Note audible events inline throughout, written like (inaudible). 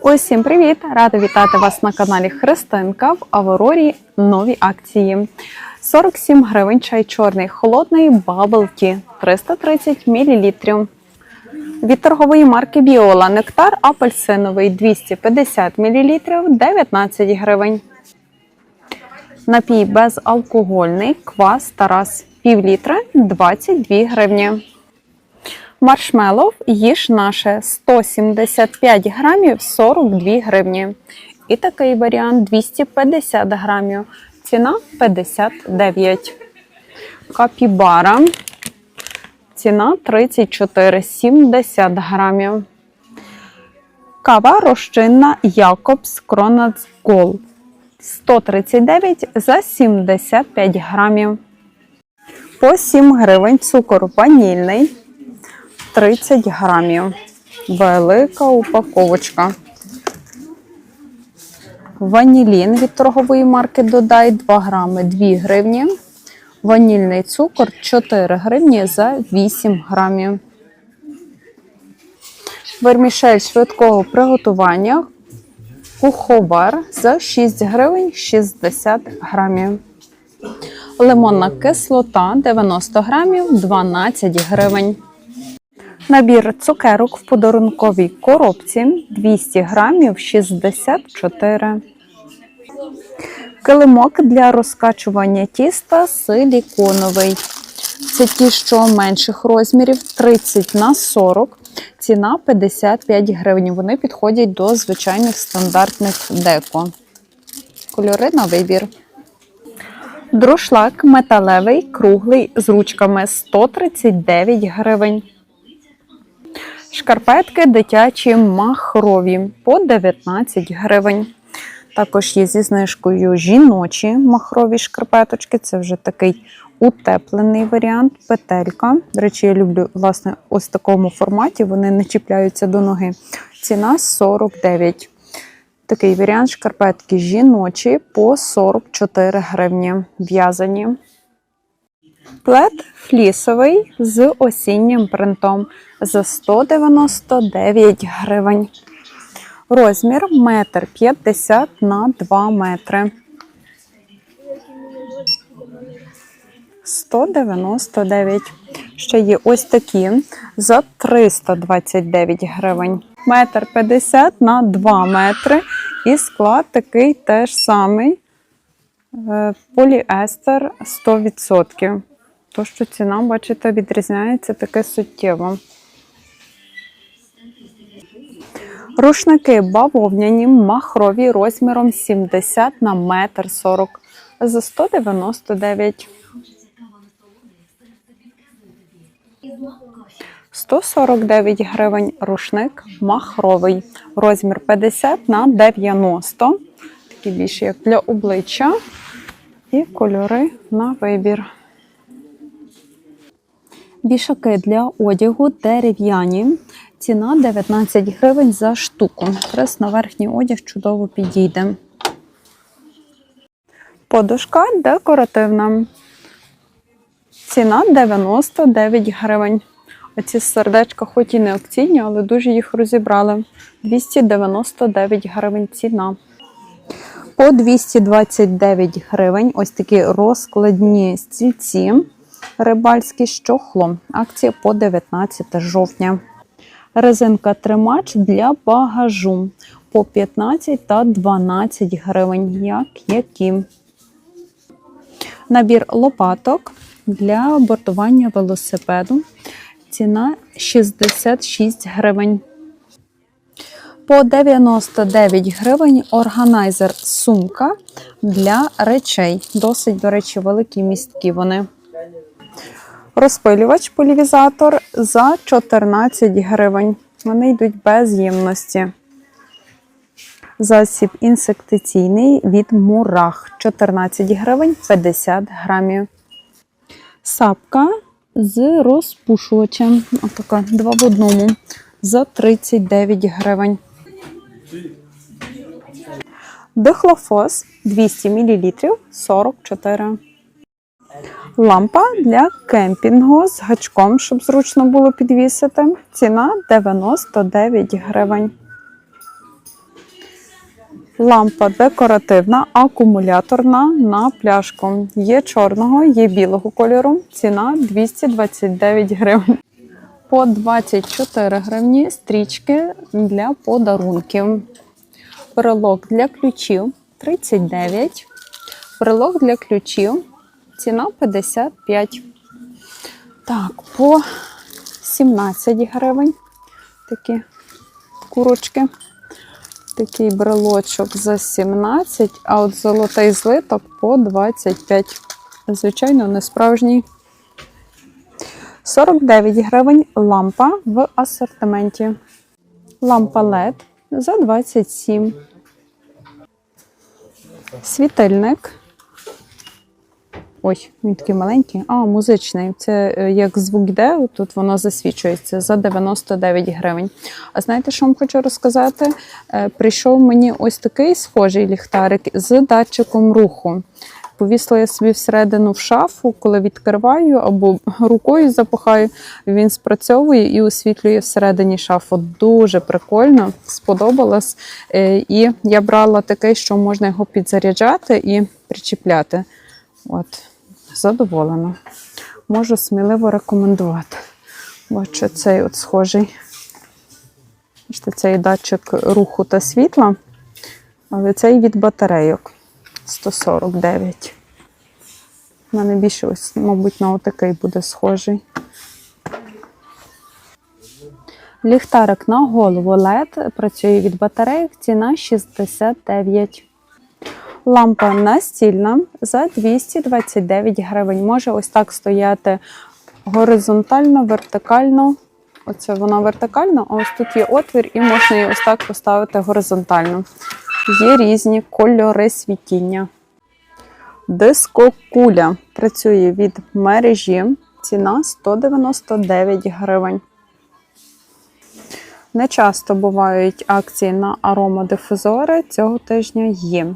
Усім привіт! Рада вітати вас на каналі Христинка в Аврорі нові акції. 47 гривень чай чорний холодний Bubble Tea 330 мл. Від торгової марки Біола нектар апельсиновий 250 мл 19 гривень. Напій безалкогольний квас Тарас пів літра 22 гривні. Маршмеллоу їж наше 175 грамів 42 гривні. І такий варіант 250 грамів. Ціна 59. Капібара. Ціна 34,70 грамів. Кава розчинна Якобс Кронац Гол 139 за 75 грамів. По 7 гривень цукор ванільний 30 грамів. Велика упаковочка. Ванілін від торгової марки Додай 2 грами 2 гривні. Ванільний цукор 4 гривні за 8 грамів. Вермішель швидкого приготування. Куховар за 6 гривень 60 грамів. Лимонна кислота 90 грамів 12 гривень. Набір цукерок в подарунковій коробці 200 грамів 64. Килимок для розкачування тіста силіконовий. Це ті, що менших розмірів 30 на 40. Ціна 55 гривень. Вони підходять до звичайних стандартних деко. Кольори на вибір. Друшлак металевий, круглий з ручками 139 гривень. Шкарпетки дитячі махрові по 19 гривень. Також є зі знижкою жіночі махрові шкарпеточки. Це вже такий утеплений варіант, петелька. До речі, я люблю власне ось в такому форматі, вони не чіпляються до ноги. Ціна 49. Такий варіант шкарпетки жіночі по 44 гривні. В'язані. Плед флісовий з осіннім принтом за 199 гривень. Розмір 1,50 м на 2 метри. 199. Ще є ось такі за 329 гривень. Метр 50 на 2 метри. І склад такий теж самий. Е, Поліестер 100%. То, що ціна, бачите, відрізняється таке суттєво. Рушники бавовняні, махрові розміром 70 на метр 40 за 199. 149 гривень рушник махровий. Розмір 50 на 90. Такі більше як для обличчя. І кольори на вибір. Вішаки для одягу дерев'яні. Ціна 19 гривень за штуку. Прес на верхній одяг чудово підійде. Подушка декоративна. Ціна 99 гривень. Оці сердечка, хоч і не акційні, але дуже їх розібрали. 299 гривень ціна. По 229 гривень ось такі розкладні стільці рибальські з. Акція по 19 жовтня. Резинка тримач для багажу по 15 та 12 гривень. Як які. Набір лопаток для бортування велосипеду. Ціна 66 гривень. По 99 гривень органайзер сумка для речей. Досить, до речі, великі містки вони. Розпилювач полівізатор за 14 гривень. Вони йдуть без ємності. Засіб інсектиційний від мурах 14 гривень 50 грамів. Сапка з розпушувачем. Отака два в одному за 39 гривень. Дихлофос 200 мл 44. Лампа для кемпінгу з гачком, щоб зручно було підвісити. Ціна 99 гривень. Лампа декоративна, акумуляторна на пляшку. Є чорного, є білого кольору. Ціна 229 гривень. По 24 гривні стрічки для подарунків. Брелок для ключів 39. Брелок для ключів. Ціна 55. Так, по 17 гривень. Такі курочки. Такий брелочок за 17, а от золотий злиток по 25. Звичайно, не справжній. 49 гривень лампа в асортименті. Лампа LED за 27. Світильник. Ой, він такий маленький. А, музичний. Це е, як звук йде, тут воно засвічується за 99 гривень. А знаєте, що вам хочу розказати? Е, Прийшов мені ось такий схожий ліхтарик з датчиком руху. Повісила я собі всередину в шафу, коли відкриваю або рукою запахаю, він спрацьовує і освітлює всередині шафу. Дуже прикольно, сподобалось. Е, І я брала такий, що можна його підзаряджати і причіпляти. От, задоволена. Можу сміливо рекомендувати. Бачу, цей от схожий. Бачите, цей датчик руху та світла, але цей від батарейок 149. У мене більше ось, мабуть, на отакий буде схожий. Ліхтарик на голову LED працює від батарейок, ціна 69. Лампа настільна за 229 гривень. Може ось так стояти горизонтально, вертикально. Оце вона вертикальна, а ось тут є отвір, і можна її ось так поставити горизонтально. Є різні кольори світіння. Дискокуля працює від мережі. Ціна 199 гривень. Не часто бувають акції на аромадифузори. Цього тижня є.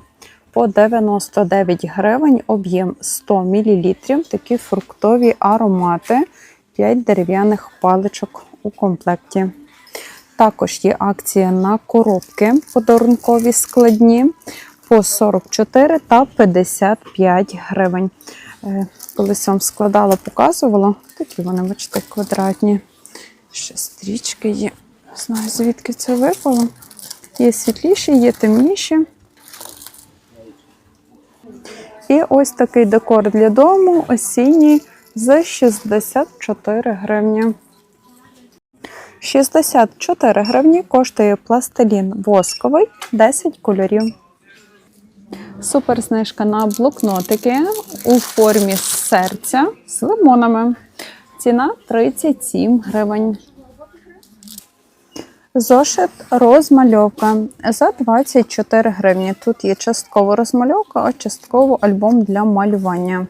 По 99 гривень об'єм 100 мл. Такі фруктові аромати, 5 дерев'яних паличок у комплекті. Також є акція на коробки подарункові складні по 44 та 55 гривень. Е, Колись вам складала, показувала. Такі вони, бачите, квадратні. Ще стрічки є. Не знаю, звідки це випало. Є світліші, є темніші. І ось такий декор для дому осінній за 64 гривні. 64 гривні коштує пластилін восковий 10 кольорів. Супер знижка на блокнотики у формі серця з лимонами. Ціна 37 гривень. Зошит розмальовка за 24 гривні. Тут є частково розмальовка, а частково альбом для малювання.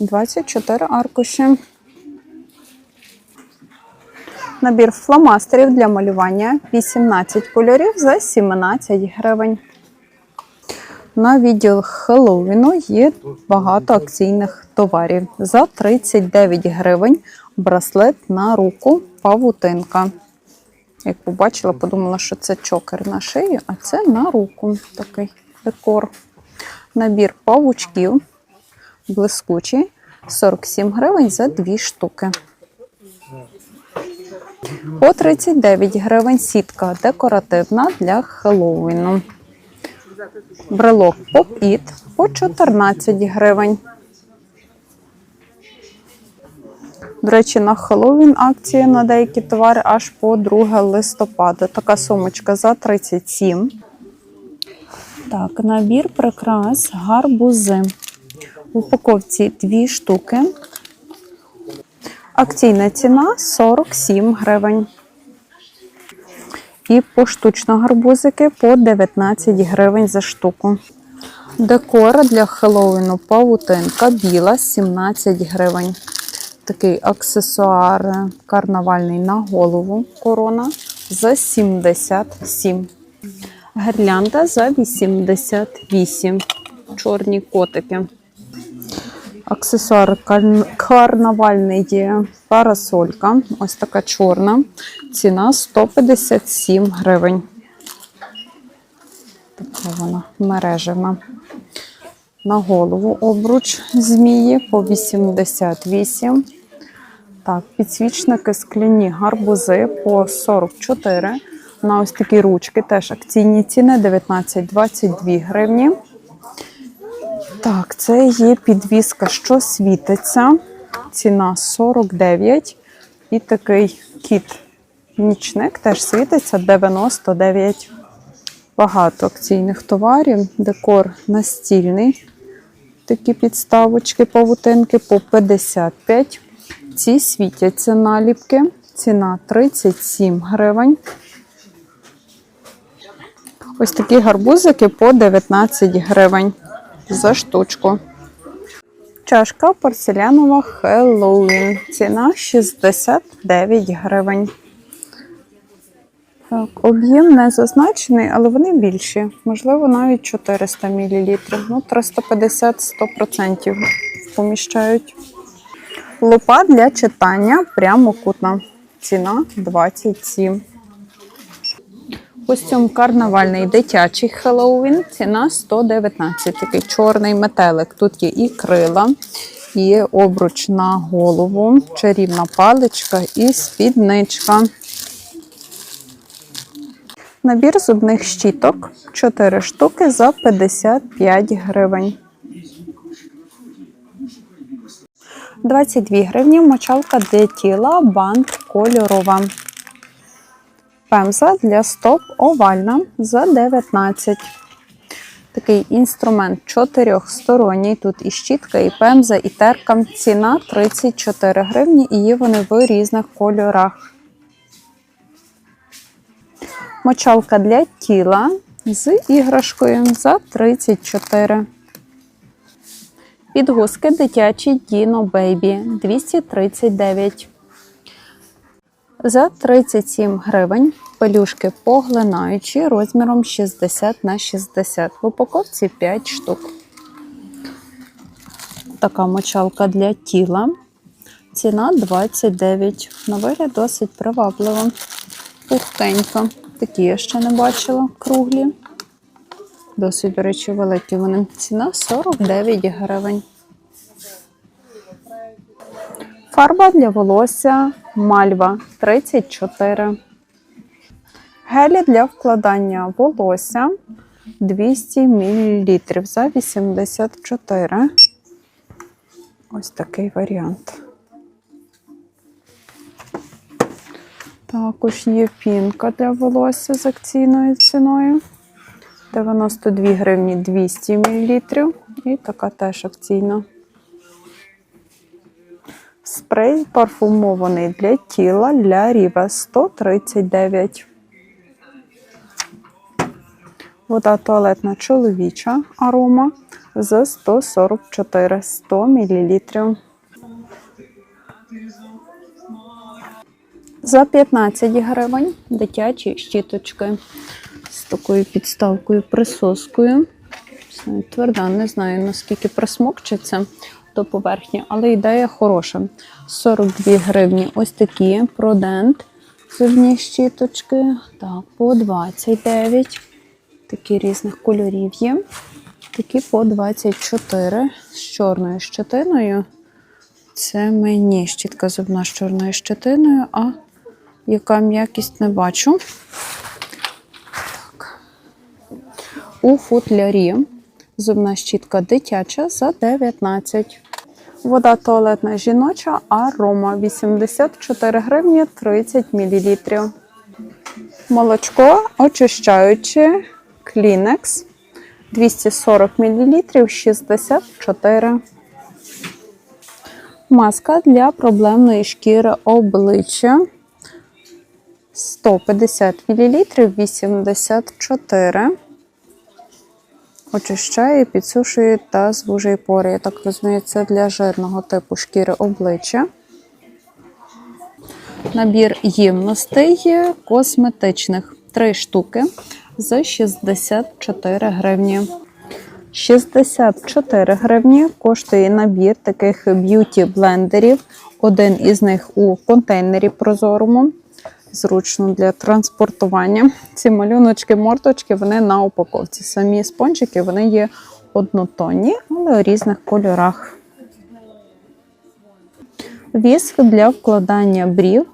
24 аркуші. Набір фломастерів для малювання 18 кольорів за 17 гривень. На відділ Хеллоуіну є багато акційних товарів. За 39 гривень браслет на руку павутинка. Як побачила, подумала, що це чокер на шию, а це на руку такий декор. Набір павучків блискучий 47 гривень за 2 штуки. По 39 гривень сітка декоративна для Хеллоуіну. Брелок Pop-It по 14 гривень. До речі, на Хеллоуін акція на деякі товари аж по 2 листопада. Така сумочка за 37. Так, набір прикрас гарбузи. В упаковці 2 штуки. Акційна ціна 47 гривень. І поштучно гарбузики по 19 гривень за штуку. Декор для Хеллоуіну павутинка біла 17 гривень. Такий аксесуар карнавальний на голову корона за 77. Гирлянда за 88. Чорні котики. Аксесуар карнавальний є парасолька. Ось така чорна. Ціна 157 гривень. Така вона мережева. На голову обруч змії по 88. Так, підсвічники скляні гарбузи по 44. На ось такі ручки теж акційні ціни 19-22 гривні. Так, це є підвіска, що світиться. Ціна 49. І такий кіт нічник теж світиться 99. Багато акційних товарів, декор настільний. Такі підставочки, павутинки по 55. Ці світяться наліпки. Ціна 37 гривень. Ось такі гарбузики по 19 гривень за штучку. Чашка порцелянова Halloween. Ціна 69 гривень. Так, об'єм не зазначений, але вони більші. Можливо, навіть 400 мл. Ну, 350-100% поміщають. Лупа для читання прямокутна. Ціна 27. Костюм карнавальний дитячий Хеллоуін. Ціна 119. Такий чорний метелик. Тут є і крила, і обруч на голову, чарівна паличка і спідничка. Набір зубних щіток 4 штуки за 55 гривень. 22 гривні мочалка для тіла бант кольорова. Пемза для стоп овальна за 19. Такий інструмент чотирьохсторонній. Тут і щітка, і пемза, і терка. Ціна 34 гривні, і є вони в різних кольорах. Мочалка для тіла з іграшкою за 34. Підгузки дитячі Dino Baby 239. За 37 гривень пелюшки поглинаючі розміром 60 на 60. В упаковці 5 штук. Така мочалка для тіла. Ціна 29. На вигляд досить приваблива. Пухкенька. Такі я ще не бачила круглі. Досить, до речі, великі вони. Ціна 49 гривень. Фарба для волосся мальва 34. Гелі для вкладання волосся 200 мл за 84. Ось такий варіант. Також є пінка для волосся з акційною ціною. 92 гривні 200 мл. І така теж акційна. Спрей парфумований для тіла для Ріве 139. Вода туалетна чоловіча арома за 144 100 мл. За 15 гривень дитячі щіточки з такою підставкою присоскою. Тверда, не знаю наскільки присмокчиться до поверхні, але ідея хороша. 42 гривні. Ось такі продент зубні щіточки. Так, по 29. Такі різних кольорів є. Такі по 24 з чорною щетиною. Це мені щітка зубна з чорною щетиною, а яка м'якість не бачу. У футлярі зубна щітка дитяча за 19. Вода туалетна жіноча арома 84 гривні 30 мл. Молочко очищаюче Kleenex 240 мл 64. Маска для проблемної шкіри обличчя 150 мл 84. Очищає, підсушує та звужує пори. Я так розумію, це для жирного типу шкіри обличчя. Набір ємностей косметичних. Три штуки за 64 гривні. 64 гривні коштує набір таких б'юті блендерів. Один із них у контейнері прозорому. Зручно для транспортування. Ці малюночки, морточки, вони на упаковці. Самі спончики вони є однотонні, але у різних кольорах. Віск для вкладання брів.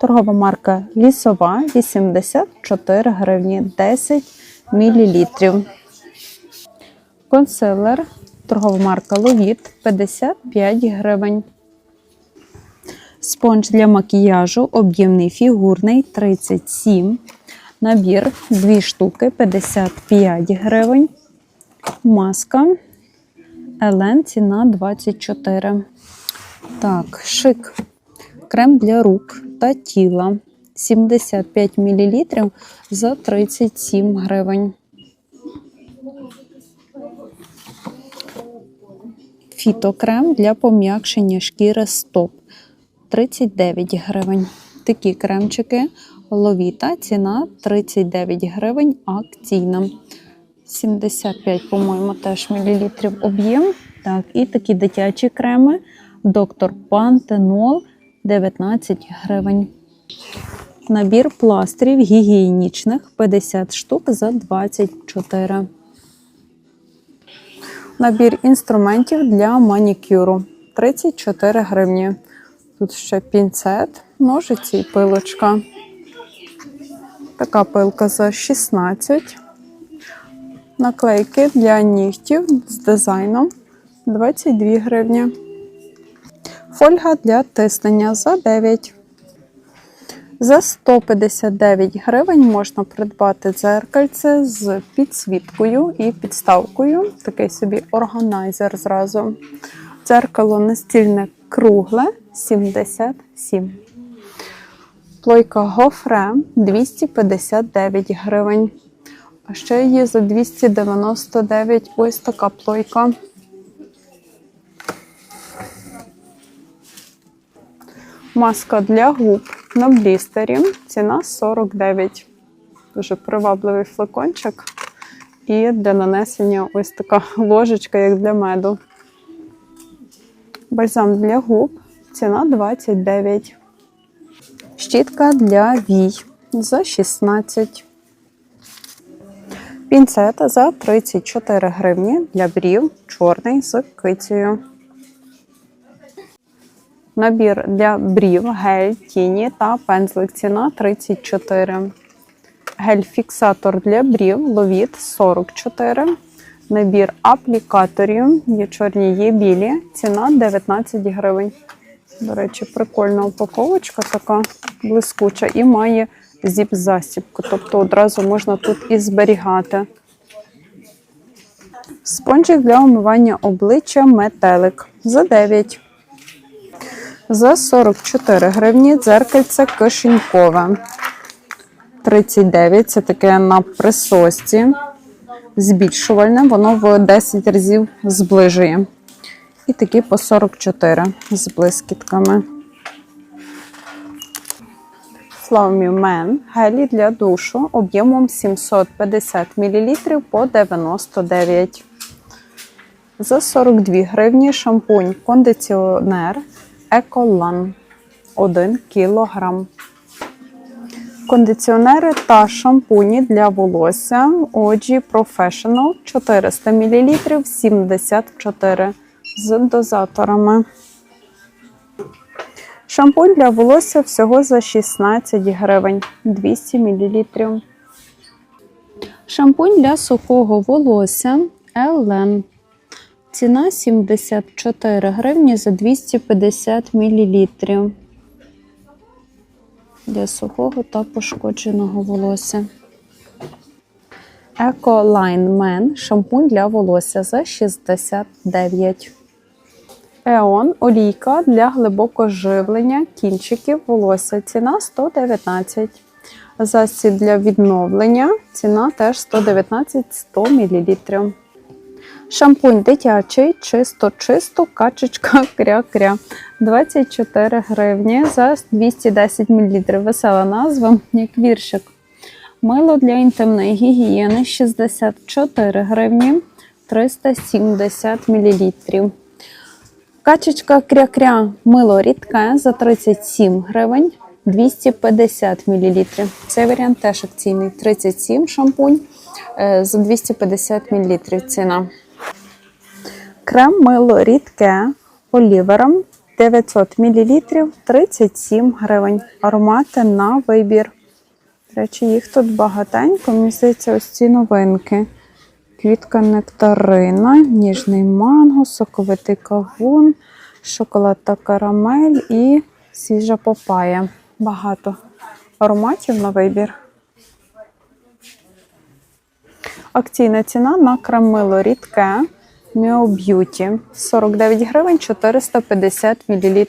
Торгова марка Лісова 84 гривні 10 мл. Консилер. Торгова марка Ловіт 55 гривень. Спонж для макіяжу об'ємний фігурний 37. Набір 2 штуки 55 гривень. Маска. Елен ціна 24. Так, шик. Крем для рук та тіла 75 мл за 37 гривень. Фітокрем для пом'якшення шкіри стоп 39 гривень. Такі кремчики ловіта, ціна 39 гривень акційна. 75, по-моєму, теж мілілітрів об'єм. Так, і такі дитячі креми. Доктор Пантенол 19 гривень. Набір пластирів гігієнічних 50 штук за 24. Набір інструментів для манікюру 34 гривні. Тут ще пінцет, ножиці і пилочка. Така пилка за 16. Наклейки для нігтів з дизайном 22 гривні. Фольга для тиснення за 9. За 159 гривень можна придбати дзеркальце з підсвіткою і підставкою. Такий собі органайзер зразу. Дзеркало настільне кругле 77. Плойка гофре 259 гривень. А ще є за 299 ось така плойка. Маска для губ на блістері. Ціна 49. Дуже привабливий флакончик. І для нанесення ось така ложечка, як для меду. Бальзам для губ. Ціна 29. Щітка для вій за 16. Пінцет за 34 гривні для брів. Чорний з кицею. Набір для брів, гель, тіні та пензлик. Ціна 34. Гель-фіксатор для брів, ловіт 44. Набір аплікаторів. Є чорні, є білі. Ціна 19 гривень. До речі, прикольна упаковочка така блискуча і має зіп-засібку. Тобто одразу можна тут і зберігати. Спонжик для омивання обличчя метелик за 9. За 44 гривні дзеркальце кишенькове. 39 це таке на присосці. Збільшувальне, воно в 10 разів зближує. І такі по 44 з блискітками. Flaumi Man гелі для душу об'ємом 750 мл по 99. За 42 гривні шампунь кондиціонер Еколан 1 кг. Кондиціонери та шампуні для волосся OG Professional 400 мл 74 з дозаторами. Шампунь для волосся всього за 16 гривень 200 мл. Шампунь для сухого волосся Елен. Ціна 74 гривні за 250 мл. Для сухого та пошкодженого волосся. Ecoline Men шампунь для волосся за 69. Еон олійка для глибокого живлення кінчиків волосся. Ціна 119. Засіб для відновлення. Ціна теж 119 100 мл. Шампунь дитячий, чисто-чисто, качечка (laughs) кря-кря. 24 гривні за 210 мл. Весела назва, як віршик. Мило для інтимної гігієни 64 гривні 370 мл. Качечка кря-кря мило рідке за 37 гривень. 250 мл. Цей варіант теж акційний. 37 шампунь е, за 250 мл ціна. Крем мило рідке олівером 900 мл 37 гривень. Аромати на вибір. До речі, їх тут багатенько. Мені здається, ось ці новинки. Квітка нектарина, ніжний манго, соковитий кавун, шоколад та карамель і свіжа папая. Багато ароматів на вибір. Акційна ціна на крамило рідке Mio Beauty 49 гривень 450 мл.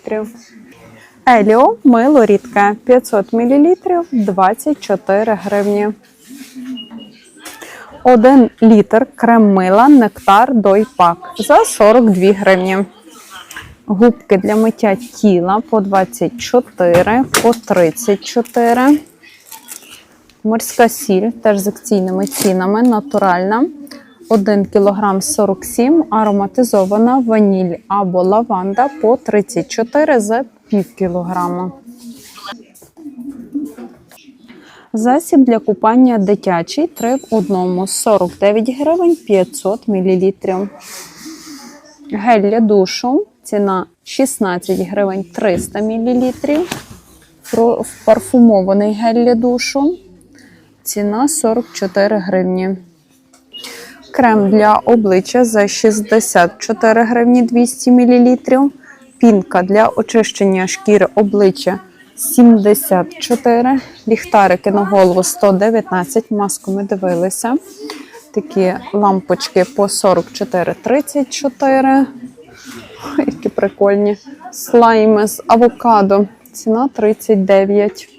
Еліо мило рідке 500 мл 24 гривні. 1 літр крем мила нектар дойпак за 42 гривні. Губки для миття тіла по 24, по 34. Морська сіль теж з акційними цінами, натуральна. 1 кг 47, ароматизована ваніль або лаванда по 34 за пів кілограма. Засіб для купання дитячий 3 в 1, 49 гривень 500 мл. Гель для душу, ціна 16 гривень 300 мл. Парфумований гель для душу, ціна 44 гривні. Крем для обличчя за 64 гривні 200 мл. Пінка для очищення шкіри обличчя 74. Ліхтарики на голову 119. Маску ми дивилися. Такі лампочки по 44,34. Ой, Які прикольні. Слайми з авокадо. Ціна 39.